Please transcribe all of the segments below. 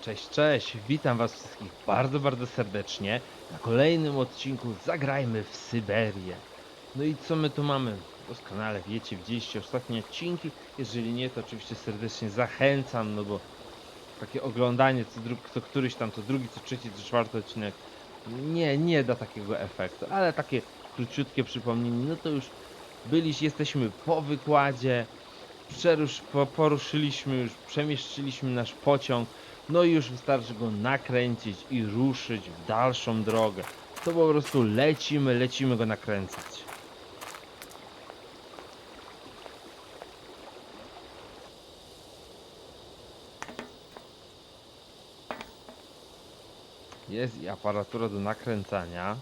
Cześć, cześć, witam was wszystkich bardzo, bardzo serdecznie na kolejnym odcinku Zagrajmy w Syberię. No i co my tu mamy? Doskonale wiecie, widzieliście ostatnie odcinki, jeżeli nie, to oczywiście serdecznie zachęcam, no bo takie oglądanie co, dru- co któryś tam, co drugi, co trzeci, co czwarty odcinek nie, nie da takiego efektu, ale takie króciutkie przypomnienie, no to już byliśmy, jesteśmy po wykładzie, przerusz, po, poruszyliśmy już, przemieszczyliśmy nasz pociąg, no i już wystarczy go nakręcić i ruszyć w dalszą drogę. To po prostu lecimy, lecimy go nakręcać. Jest i aparatura do nakręcania.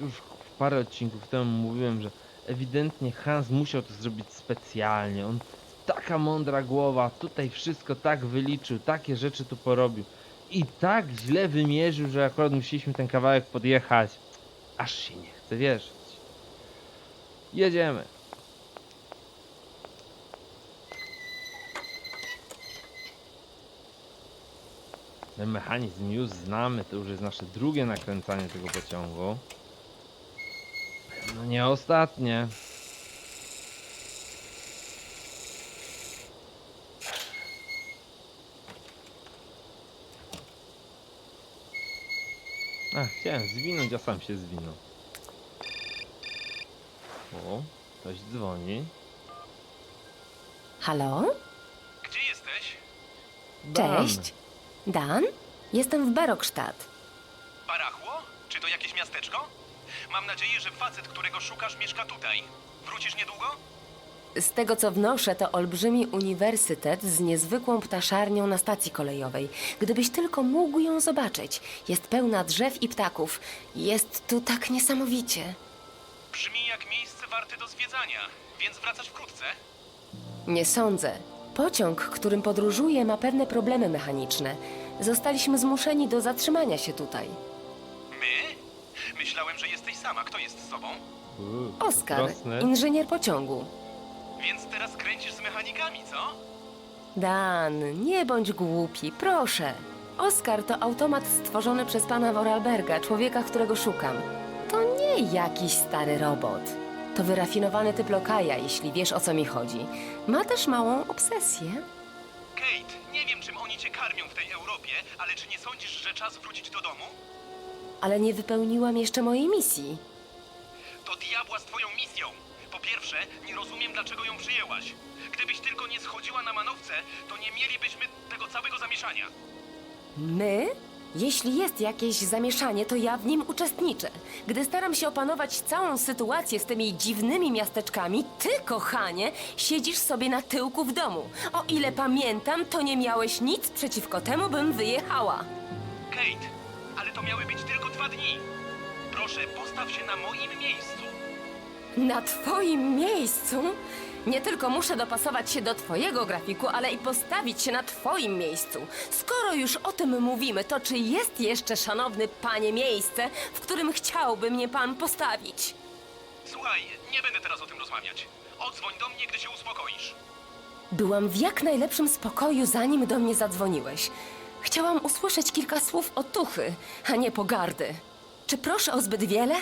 Już parę odcinków temu mówiłem, że ewidentnie Hans musiał to zrobić specjalnie. On taka mądra głowa, tutaj wszystko tak wyliczył, takie rzeczy tu porobił. I tak źle wymierzył, że akurat musieliśmy ten kawałek podjechać. Aż się nie chce wierzyć. Jedziemy. Ten mechanizm już znamy, to już jest nasze drugie nakręcanie tego pociągu. Nie ostatnie. A, chciałem zwinąć, a sam się zwinął. O, ktoś dzwoni. Halo? Gdzie jesteś? Dan. Cześć. Dan? Jestem w Berokstadt. Mam nadzieję, że facet, którego szukasz, mieszka tutaj. Wrócisz niedługo? Z tego co wnoszę, to olbrzymi uniwersytet z niezwykłą ptaszarnią na stacji kolejowej. Gdybyś tylko mógł ją zobaczyć. Jest pełna drzew i ptaków. Jest tu tak niesamowicie. Brzmi jak miejsce warte do zwiedzania, więc wracasz wkrótce? Nie sądzę. Pociąg, którym podróżuję, ma pewne problemy mechaniczne. Zostaliśmy zmuszeni do zatrzymania się tutaj. Sama. Kto jest z sobą? Uuu, Oskar, zazdrosny. inżynier pociągu. Więc teraz kręcisz z mechanikami, co? Dan, nie bądź głupi, proszę. Oskar to automat stworzony przez pana Vorarlberga, człowieka, którego szukam. To nie jakiś stary robot. To wyrafinowany typ lokaja, jeśli wiesz o co mi chodzi. Ma też małą obsesję. Kate, nie wiem, czym oni cię karmią w tej Europie, ale czy nie sądzisz, że czas wrócić do domu? Ale nie wypełniłam jeszcze mojej misji. Do diabła z twoją misją! Po pierwsze, nie rozumiem, dlaczego ją przyjęłaś. Gdybyś tylko nie schodziła na manowce, to nie mielibyśmy tego całego zamieszania. My? Jeśli jest jakieś zamieszanie, to ja w nim uczestniczę. Gdy staram się opanować całą sytuację z tymi dziwnymi miasteczkami, ty, kochanie, siedzisz sobie na tyłku w domu. O ile pamiętam, to nie miałeś nic przeciwko temu, bym wyjechała. Kate, ale to miały być tylko Proszę, postaw się na moim miejscu. Na twoim miejscu? Nie tylko muszę dopasować się do twojego grafiku, ale i postawić się na twoim miejscu. Skoro już o tym mówimy, to czy jest jeszcze, szanowny panie, miejsce, w którym chciałby mnie pan postawić? Słuchaj, nie będę teraz o tym rozmawiać. Odzwoń do mnie, gdy się uspokoisz. Byłam w jak najlepszym spokoju, zanim do mnie zadzwoniłeś. Chciałam usłyszeć kilka słów otuchy, a nie pogardy. Czy proszę o zbyt wiele?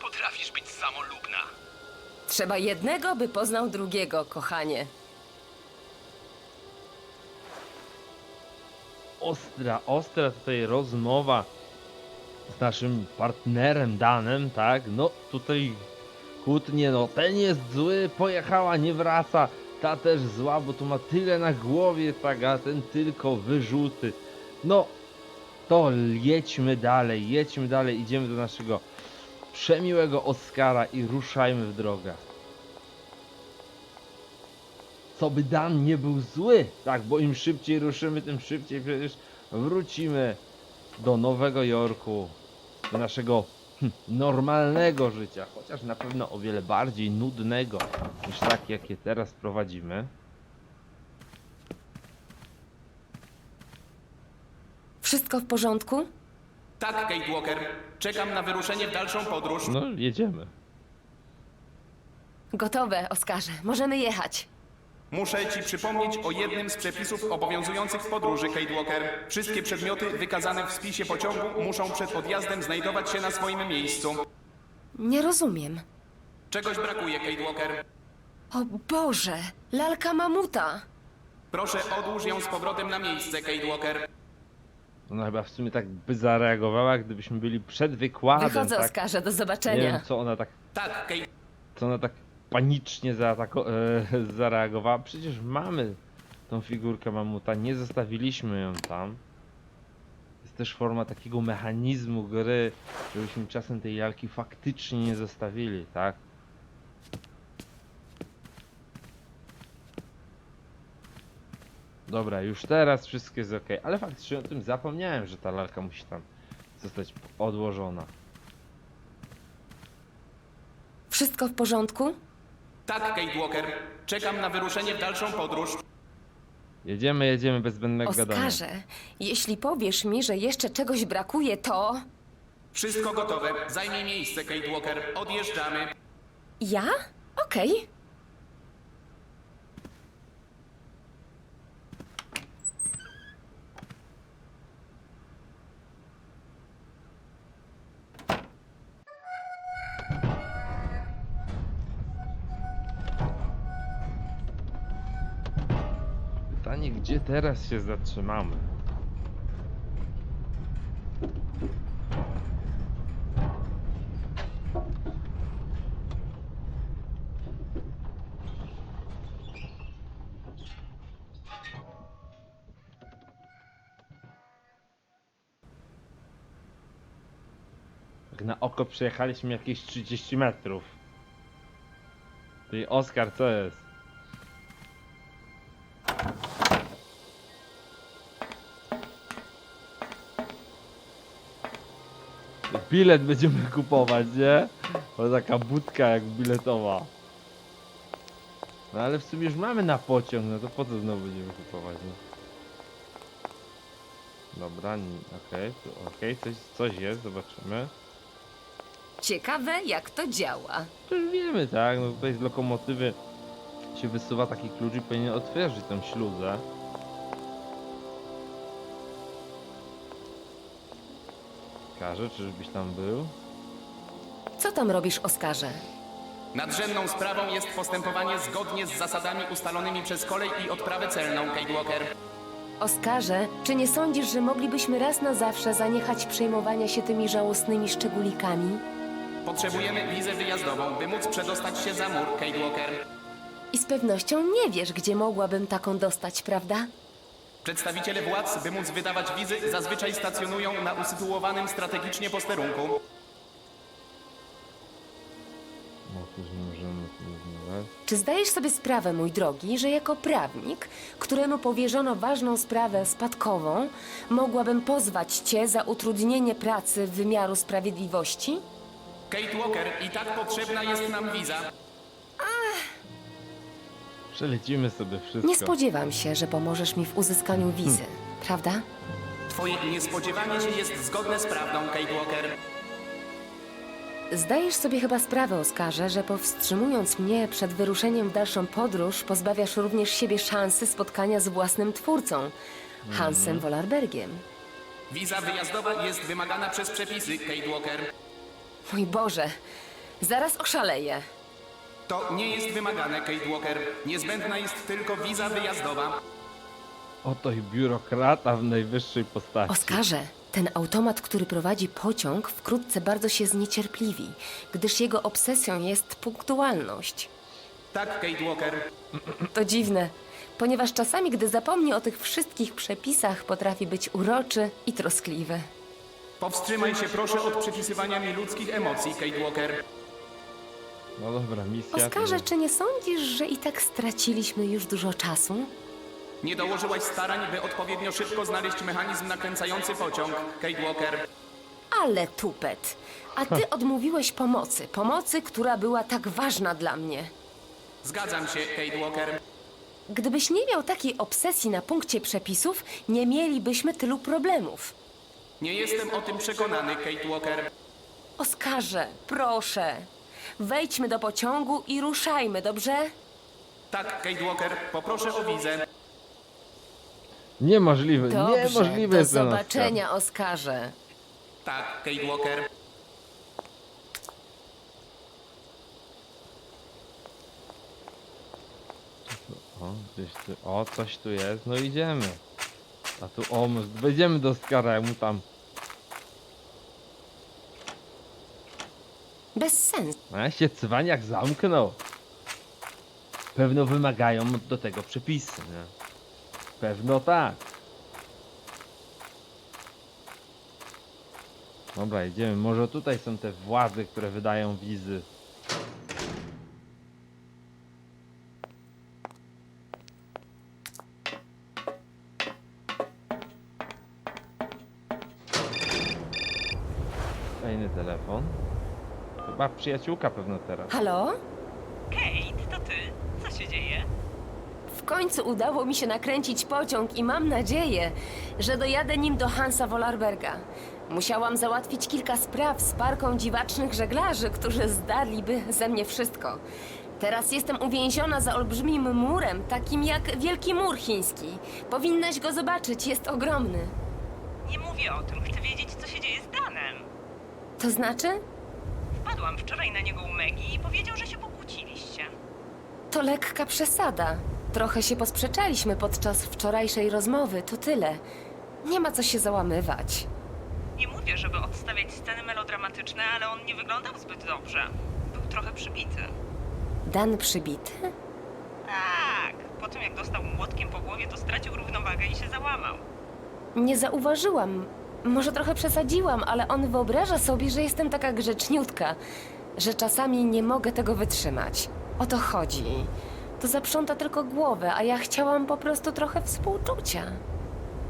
Potrafisz być samolubna. Trzeba jednego, by poznał drugiego, kochanie. ostra, ostra tutaj rozmowa z naszym partnerem Danem, tak? No tutaj kłótnie, no ten jest zły, pojechała, nie wraca, ta też zła, bo tu ma tyle na głowie, tak, a ten tylko wyrzuty. No, to jedźmy dalej, jedźmy dalej, idziemy do naszego przemiłego Oskara i ruszajmy w drogę. Co by Dan nie był zły, tak, bo im szybciej ruszymy, tym szybciej przecież wrócimy do Nowego Jorku, do naszego normalnego życia, chociaż na pewno o wiele bardziej nudnego niż takie, jakie teraz prowadzimy. Wszystko w porządku? Tak, Kate Walker. Czekam na wyruszenie w dalszą podróż. No, jedziemy. Gotowe, Oskarze. Możemy jechać. Muszę ci przypomnieć o jednym z przepisów obowiązujących w podróży, Kate Walker. Wszystkie przedmioty wykazane w spisie pociągu muszą przed odjazdem znajdować się na swoim miejscu. Nie rozumiem. Czegoś brakuje, Kate Walker. O Boże! Lalka mamuta! Proszę odłóż ją z powrotem na miejsce, Kate Walker. Ona chyba w sumie tak by zareagowała, gdybyśmy byli przed wykładem. Wychodzę, tak? Oskarze, do Nie zobaczenia. wiem, co ona tak, Tak, Kate. co ona tak panicznie zaatako- e, zareagowała. Przecież mamy tą figurkę mamuta, nie zostawiliśmy ją tam. Jest też forma takiego mechanizmu gry, żebyśmy czasem tej lalki faktycznie nie zostawili, tak? Dobra, już teraz wszystko jest ok, ale faktycznie o tym zapomniałem, że ta lalka musi tam zostać odłożona. Wszystko w porządku? Tak, Kate Walker. Czekam na wyruszenie w dalszą podróż. Jedziemy, jedziemy bez zbędnego gadania. Oskarze, jeśli powiesz mi, że jeszcze czegoś brakuje, to... Wszystko gotowe. Zajmij miejsce, Kate Walker. Odjeżdżamy. Ja? Okej. Gdzie teraz się zatrzymamy? Tak na oko przejechaliśmy jakieś 30 metrów. Ty Oskar, co jest? Bilet będziemy kupować, nie? To taka budka jak biletowa. No ale w sumie już mamy na pociąg, no to po co znowu będziemy kupować, nie? Dobra, ni- okej, tu- okej, coś, coś jest, zobaczymy. Ciekawe, jak to działa. To już wiemy, tak? No tutaj z lokomotywy się wysuwa taki klucz i powinien otworzyć tą śluzę. Każe, czyżbyś tam był? Co tam robisz, Oskarze? Nadrzędną sprawą jest postępowanie zgodnie z zasadami ustalonymi przez kolej i odprawę celną, Kate Walker. Oskarze, czy nie sądzisz, że moglibyśmy raz na zawsze zaniechać przejmowania się tymi żałosnymi szczególikami? Potrzebujemy wizę wyjazdową, by móc przedostać się za mur, Kate Walker. I z pewnością nie wiesz, gdzie mogłabym taką dostać, prawda? Przedstawiciele władz, by móc wydawać wizy, zazwyczaj stacjonują na usytuowanym strategicznie posterunku. Możemy. Czy zdajesz sobie sprawę, mój drogi, że jako prawnik, któremu powierzono ważną sprawę spadkową, mogłabym pozwać cię za utrudnienie pracy wymiaru sprawiedliwości? Kate Walker, i tak potrzebna jest nam wiza. Przelecimy sobie wszystko. Nie spodziewam się, że pomożesz mi w uzyskaniu wizy, prawda? Twoje niespodziewanie się jest zgodne z prawdą, Kate Walker. Zdajesz sobie chyba sprawę, Oskarze, że powstrzymując mnie przed wyruszeniem w dalszą podróż, pozbawiasz również siebie szansy spotkania z własnym twórcą, Hansem Wollerbergiem. Wiza wyjazdowa jest wymagana przez przepisy, Kate Walker. Mój Boże, zaraz oszaleję. To nie jest wymagane, Kate Walker. Niezbędna jest tylko wiza wyjazdowa. Oto i biurokrata w najwyższej postaci. Oskarze, ten automat, który prowadzi pociąg, wkrótce bardzo się zniecierpliwi, gdyż jego obsesją jest punktualność. Tak, Kate Walker. To dziwne, ponieważ czasami, gdy zapomni o tych wszystkich przepisach, potrafi być uroczy i troskliwy. Powstrzymaj się proszę od przypisywania mi ludzkich emocji, Kate Walker. No dobra, misja. Oskarze, czy nie sądzisz, że i tak straciliśmy już dużo czasu? Nie dołożyłaś starań, by odpowiednio szybko znaleźć mechanizm nakręcający pociąg, Kate Walker. Ale tupet. A ty odmówiłeś pomocy, pomocy, która była tak ważna dla mnie. Zgadzam się, Kate Walker. Gdybyś nie miał takiej obsesji na punkcie przepisów, nie mielibyśmy tylu problemów. Nie jestem o tym przekonany, Kate Walker. Oskarze, proszę. Wejdźmy do pociągu i ruszajmy, dobrze? Tak, Kate Walker, poproszę o wizę. Niemożliwe, Dobrze, niemożliwe do jest Oscar. zobaczenia, Oskarze. Tak, Kate Walker. O, gdzieś tu, o, coś tu jest, no idziemy. A tu, o, my wejdziemy do jak mu tam, Bez sensu. a się cwaniak zamknął. Pewno wymagają do tego przepisy, nie? Pewno tak. Dobra, idziemy. Może tutaj są te władze, które wydają wizy. Chyba przyjaciółka pewno teraz. Halo? Kate, to ty? Co się dzieje? W końcu udało mi się nakręcić pociąg i mam nadzieję, że dojadę nim do Hansa Wollerberga. Musiałam załatwić kilka spraw z parką dziwacznych żeglarzy, którzy zdarliby ze mnie wszystko. Teraz jestem uwięziona za olbrzymim murem, takim jak Wielki Mur Chiński. Powinnaś go zobaczyć, jest ogromny. Nie mówię o tym, chcę wiedzieć, co się dzieje z Danem. To znaczy? Wczoraj na niego u Megi i powiedział, że się pokłóciliście. To lekka przesada. Trochę się posprzeczaliśmy podczas wczorajszej rozmowy, to tyle. Nie ma co się załamywać. Nie mówię, żeby odstawiać sceny melodramatyczne, ale on nie wyglądał zbyt dobrze. Był trochę przybity. Dan przybity? Tak, po tym jak dostał młotkiem po głowie, to stracił równowagę i się załamał. Nie zauważyłam. Może trochę przesadziłam, ale on wyobraża sobie, że jestem taka grzeczniutka, że czasami nie mogę tego wytrzymać. O to chodzi. To zaprząta tylko głowę, a ja chciałam po prostu trochę współczucia.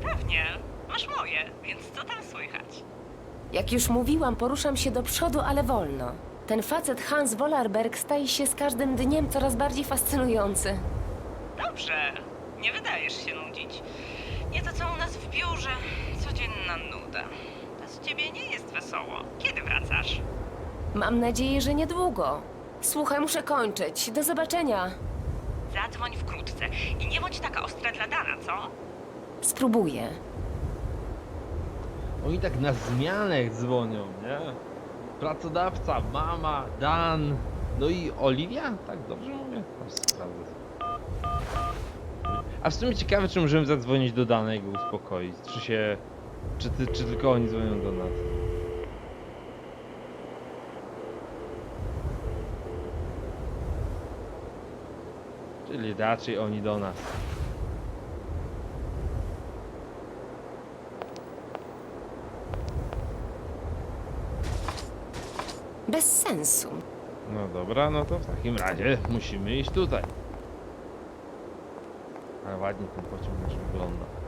Pewnie, masz moje, więc co tam słychać? Jak już mówiłam, poruszam się do przodu, ale wolno. Ten facet Hans Wollerberg staje się z każdym dniem coraz bardziej fascynujący. Dobrze, nie wydajesz się nudzić. Nie to co u nas w biurze, nuda. Bez ciebie nie jest wesoło. Kiedy wracasz? Mam nadzieję, że niedługo. Słuchaj, muszę kończyć. Do zobaczenia. Zadzwoń wkrótce i nie bądź taka ostra dla Dana, co? Spróbuję. Oni tak na zmianę dzwonią, nie? Pracodawca, mama, Dan, no i Oliwia? Tak dobrze mówię? Aż sprawdzę. A w sumie ciekawe, czy możemy zadzwonić do Dana i go uspokoić. Czy się... Czy, ty, czy tylko oni dzwonią do nas? Czyli raczej oni do nas. Bez sensu. No dobra, no to w takim razie musimy iść tutaj. Ale ładnie ten pociąg nasz wygląda.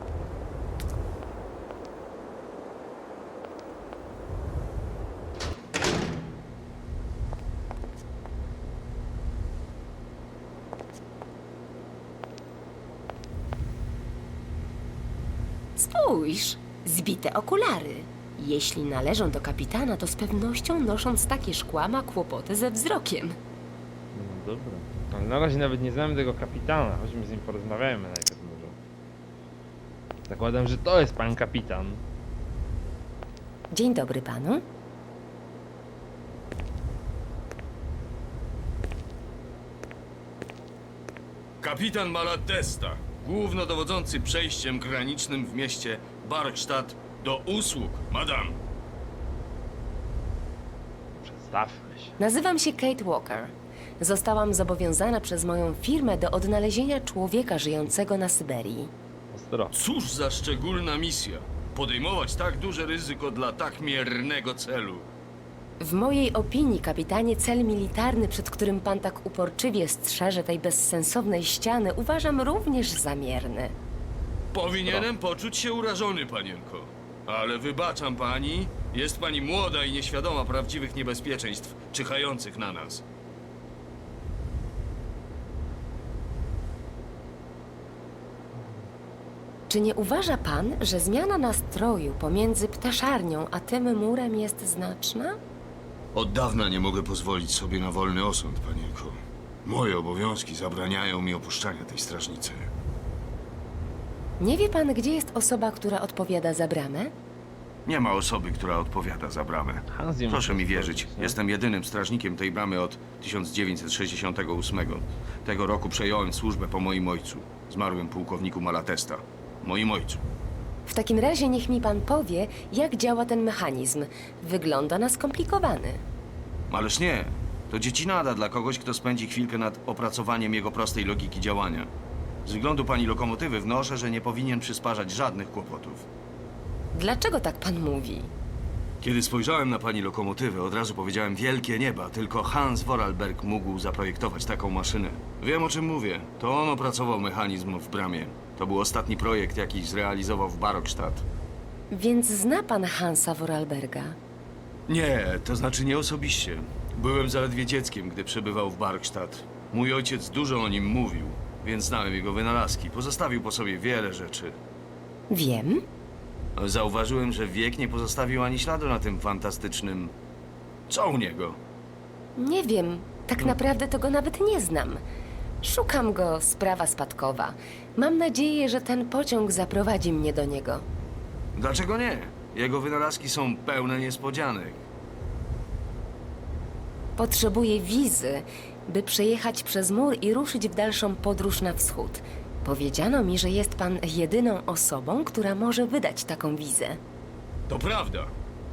Spójrz, zbite okulary. Jeśli należą do kapitana, to z pewnością nosząc takie szkła ma kłopoty ze wzrokiem. No dobra. Ale na razie nawet nie znamy tego kapitana. Chodźmy z nim porozmawiajmy najpierw może. Zakładam, że to jest pan kapitan. Dzień dobry panu. Kapitan Malatesta, głównodowodzący przejściem granicznym w mieście Barkstadt do usług, madam. Przedstawmy się. Nazywam się Kate Walker. Zostałam zobowiązana przez moją firmę do odnalezienia człowieka żyjącego na Syberii. Ostro. Cóż za szczególna misja. Podejmować tak duże ryzyko dla tak miernego celu. W mojej opinii, kapitanie, cel militarny, przed którym pan tak uporczywie strzeże tej bezsensownej ściany, uważam również za mierny. Powinienem poczuć się urażony, panienko. Ale wybaczam pani, jest pani młoda i nieświadoma prawdziwych niebezpieczeństw czyhających na nas. Czy nie uważa pan, że zmiana nastroju pomiędzy ptaszarnią a tym murem jest znaczna? Od dawna nie mogę pozwolić sobie na wolny osąd, panienko. Moje obowiązki zabraniają mi opuszczania tej strażnicy. Nie wie pan, gdzie jest osoba, która odpowiada za bramę? Nie ma osoby, która odpowiada za bramę. Hans ją Proszę mi wierzyć, nie? jestem jedynym strażnikiem tej bramy od 1968. Tego roku przejąłem służbę po moim ojcu, zmarłym pułkowniku Malatesta. Moim ojcu. W takim razie niech mi pan powie, jak działa ten mechanizm. Wygląda na skomplikowany. Ależ nie, to dziecinada dla kogoś, kto spędzi chwilkę nad opracowaniem jego prostej logiki działania. Z wyglądu pani lokomotywy wnoszę, że nie powinien przysparzać żadnych kłopotów. Dlaczego tak pan mówi? Kiedy spojrzałem na pani lokomotywę, od razu powiedziałem wielkie nieba, tylko Hans Vorarlberg mógł zaprojektować taką maszynę. Wiem o czym mówię. To on opracował mechanizm w bramie. To był ostatni projekt, jaki zrealizował w Barokstadt. Więc zna pan Hansa Vorarlberga? Nie, to znaczy nie osobiście. Byłem zaledwie dzieckiem, gdy przebywał w Barkstadt. Mój ojciec dużo o nim mówił, więc znałem jego wynalazki. Pozostawił po sobie wiele rzeczy. Wiem. Zauważyłem, że wiek nie pozostawił ani śladu na tym fantastycznym... Co u niego? Nie wiem. Tak naprawdę to go nawet nie znam. Szukam go, sprawa spadkowa. Mam nadzieję, że ten pociąg zaprowadzi mnie do niego. Dlaczego nie? Jego wynalazki są pełne niespodzianek. Potrzebuję wizy, by przejechać przez mur i ruszyć w dalszą podróż na wschód. Powiedziano mi, że jest pan jedyną osobą, która może wydać taką wizę. To prawda.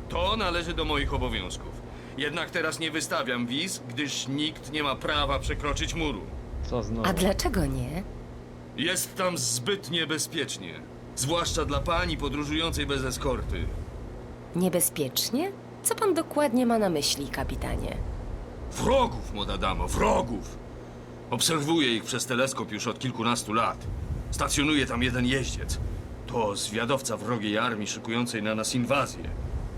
To należy do moich obowiązków. Jednak teraz nie wystawiam wiz, gdyż nikt nie ma prawa przekroczyć muru. Co znowu? A dlaczego nie? Jest tam zbyt niebezpiecznie. Zwłaszcza dla pani podróżującej bez eskorty. Niebezpiecznie? Co pan dokładnie ma na myśli, kapitanie? Wrogów, młoda damo, wrogów! Obserwuję ich przez teleskop już od kilkunastu lat. Stacjonuje tam jeden jeździec. To zwiadowca wrogiej armii szykującej na nas inwazję.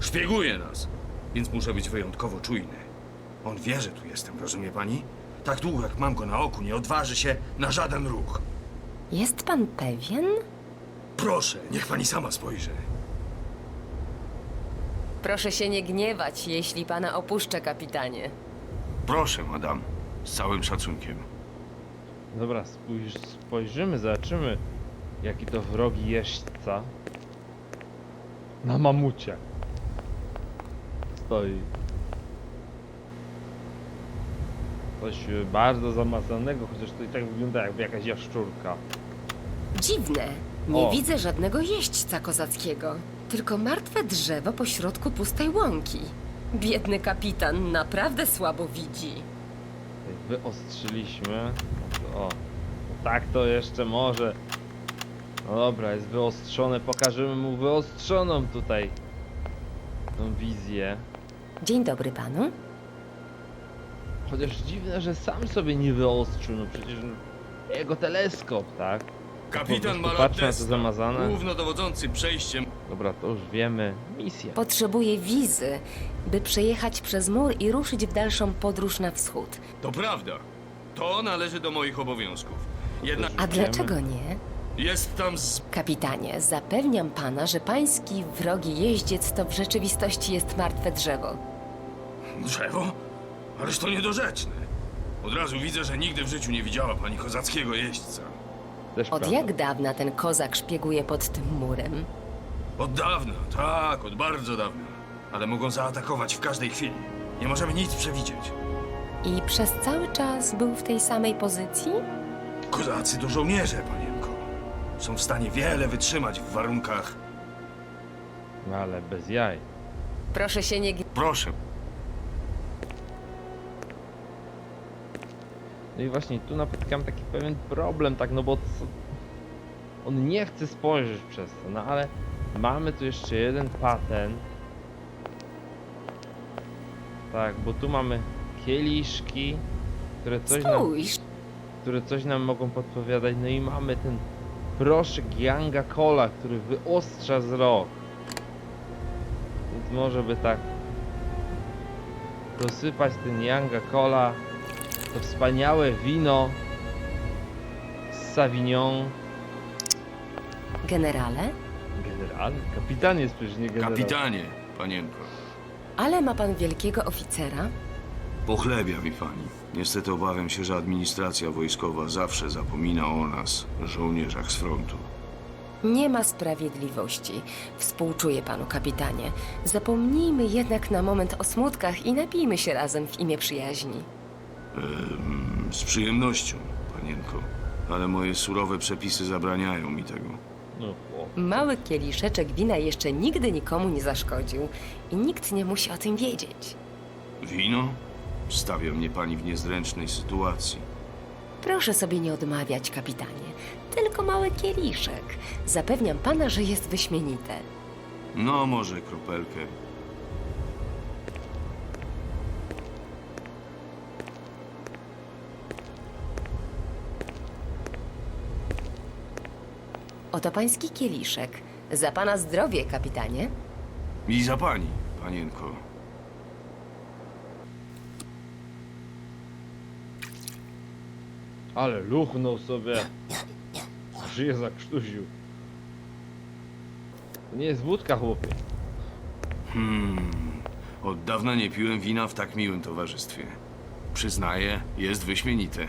Szpieguje nas, więc muszę być wyjątkowo czujny. On wie, że tu jestem, rozumie pani? Tak długo jak mam go na oku, nie odważy się na żaden ruch. Jest pan pewien? Proszę, niech pani sama spojrzy. Proszę się nie gniewać, jeśli pana opuszczę, kapitanie. Proszę, madam, z całym szacunkiem. Dobra, spójrz, spojrzymy, zobaczymy, jaki to wrogi jeźdźca. Na mamucie. Stoi. Coś e, bardzo zamazanego, chociaż to i tak wygląda jakby jakaś jaszczurka. Dziwne. Nie O. widzę żadnego jeźdźca kozackiego. Tylko martwe drzewo pośrodku pustej łąki. Biedny kapitan naprawdę słabo widzi. Wyostrzyliśmy. No o, tak to jeszcze może. No dobra, jest wyostrzone. Pokażemy mu wyostrzoną tutaj tą wizję. Dzień dobry panu. Chociaż dziwne, że sam sobie nie wyostrzył. No przecież jego teleskop, tak? Kapitan Po prostu patrzę na to Malatesta, zamazane. głównodowodzący przejściem Dobra, to już wiemy. Misja. Potrzebuję wizy, by przejechać przez mur i ruszyć w dalszą podróż na wschód. To prawda. To należy do moich obowiązków. Jednak A dlaczego nie? jest tam z... Kapitanie, zapewniam pana, że pański wrogi jeździec to w rzeczywistości jest martwe drzewo. drzewo? Ależ to niedorzeczne. Od razu widzę, że nigdy w życiu nie widziała pani kozackiego jeźdźca. Też Od prawda. jak dawna ten kozak szpieguje pod tym murem? Od dawna, tak, od bardzo dawna. Ale mogą zaatakować w każdej chwili. Nie możemy nic przewidzieć. I przez cały czas był w tej samej pozycji? Kozacy to żołnierze, panienko. Są w stanie wiele wytrzymać w warunkach... No ale bez jaj. Proszę się nie gniewać. Proszę, No i właśnie tu napotykam taki pewien problem, tak, no bo co... on nie chce spojrzeć przez to, no ale mamy tu jeszcze jeden patent. Tak, bo tu mamy kieliszki, które coś nam, Spójrz, które coś nam mogą podpowiadać, no i mamy ten proszek Yanga Cola, który wyostrza wzrok. Więc może by tak dosypać ten Yanga Cola, to wspaniałe wino z Savignon. generale, General? Kapitan jest przecież nie generał. kapitanie, panienko. Ale ma pan wielkiego oficera? Pochlebia mi pani. Niestety obawiam się, że administracja wojskowa zawsze zapomina o nas, żołnierzach z frontu. Nie ma sprawiedliwości. Współczuję panu, kapitanie. Zapomnijmy jednak na moment o smutkach i napijmy się razem w imię przyjaźni. Z przyjemnością, panienko. Ale moje surowe przepisy zabraniają mi tego. No. Mały kieliszeczek wina jeszcze nigdy nikomu nie zaszkodził i nikt nie musi o tym wiedzieć. Wino? Stawia mnie pani w niezręcznej sytuacji. Proszę sobie nie odmawiać, kapitanie. Tylko mały kieliszek. Zapewniam pana, że jest wyśmienite. No, może kropelkę. Oto pański kieliszek. Za pana zdrowie, kapitanie. I za pani, panienko. Ale luchnął sobie. Żyje zakrztusił. To nie jest wódka, chłopie. Hmm. Od dawna nie piłem wina w tak miłym towarzystwie. Przyznaję, jest wyśmienite.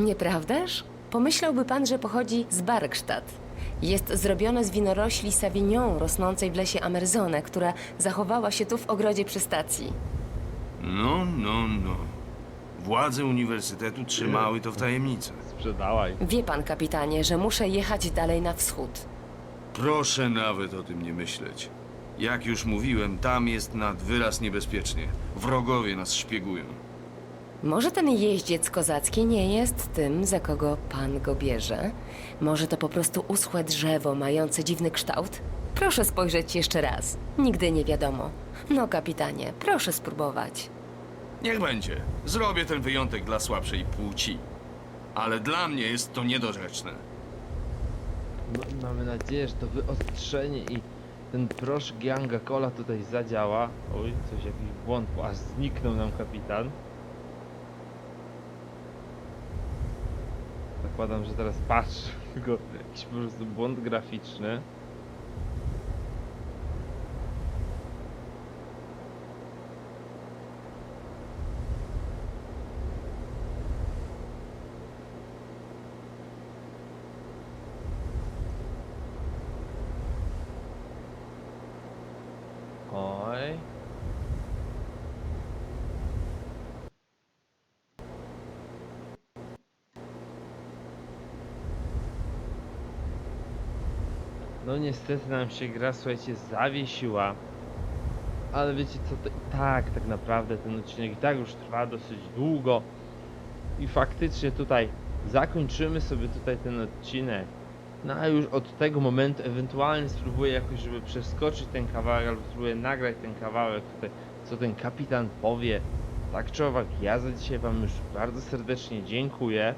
Nieprawdaż? Pomyślałby pan, że pochodzi z Barkstadt. Jest zrobione z winorośli Savignon rosnącej w lesie Amerzone, która zachowała się tu w ogrodzie przy stacji. No, no, no. Władze uniwersytetu trzymały to w tajemnicy. Sprzedałaj. Wie pan, kapitanie, że muszę jechać dalej na wschód. Proszę nawet o tym nie myśleć. Jak już mówiłem, tam jest nad wyraz niebezpiecznie. Wrogowie nas szpiegują. Może ten jeździec kozacki nie jest tym, za kogo pan go bierze? Może to po prostu uschłe drzewo mające dziwny kształt? Proszę spojrzeć jeszcze raz. Nigdy nie wiadomo. No, kapitanie, proszę spróbować. Niech będzie. Zrobię ten wyjątek dla słabszej płci. Ale dla mnie jest to niedorzeczne. No, mamy nadzieję, że to wyostrzenie i ten proszek Yanga Cola tutaj zadziała. Oj, coś jakiś błąd, bo aż zniknął nam kapitan. Zakładam, że teraz patrz, tylko jakiś po prostu błąd graficzny. Oj. No niestety nam się gra, słuchajcie, zawiesiła. Ale wiecie co, to i tak, tak naprawdę ten odcinek i tak już trwa dosyć długo. I faktycznie tutaj zakończymy sobie tutaj ten odcinek. No a już od tego momentu ewentualnie spróbuję jakoś, żeby przeskoczyć ten kawałek, albo spróbuję nagrać ten kawałek tutaj, co ten kapitan powie. Tak czy owak, ja za dzisiaj wam już bardzo serdecznie dziękuję.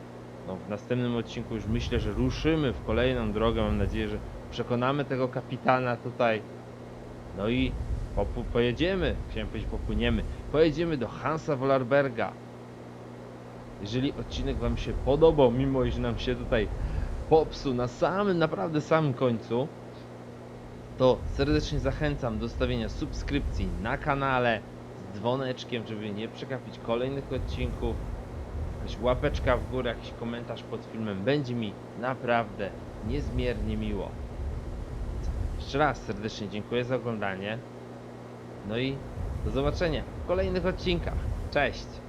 No, w następnym odcinku już myślę, że ruszymy w kolejną drogę. Mam nadzieję, że przekonamy tego kapitana tutaj. No i popu- pojedziemy, chciałem powiedzieć popłyniemy, pojedziemy do Hansa Wollerberga. Jeżeli odcinek wam się podobał, mimo iż nam się tutaj popsuł na samym, naprawdę samym końcu, to serdecznie zachęcam do stawienia subskrypcji na kanale z dzwoneczkiem, żeby nie przegapić kolejnych odcinków. Jakaś łapeczka w górę, jakiś komentarz pod filmem będzie mi naprawdę niezmiernie miło. Jeszcze raz serdecznie dziękuję za oglądanie. No i do zobaczenia w kolejnych odcinkach. Cześć!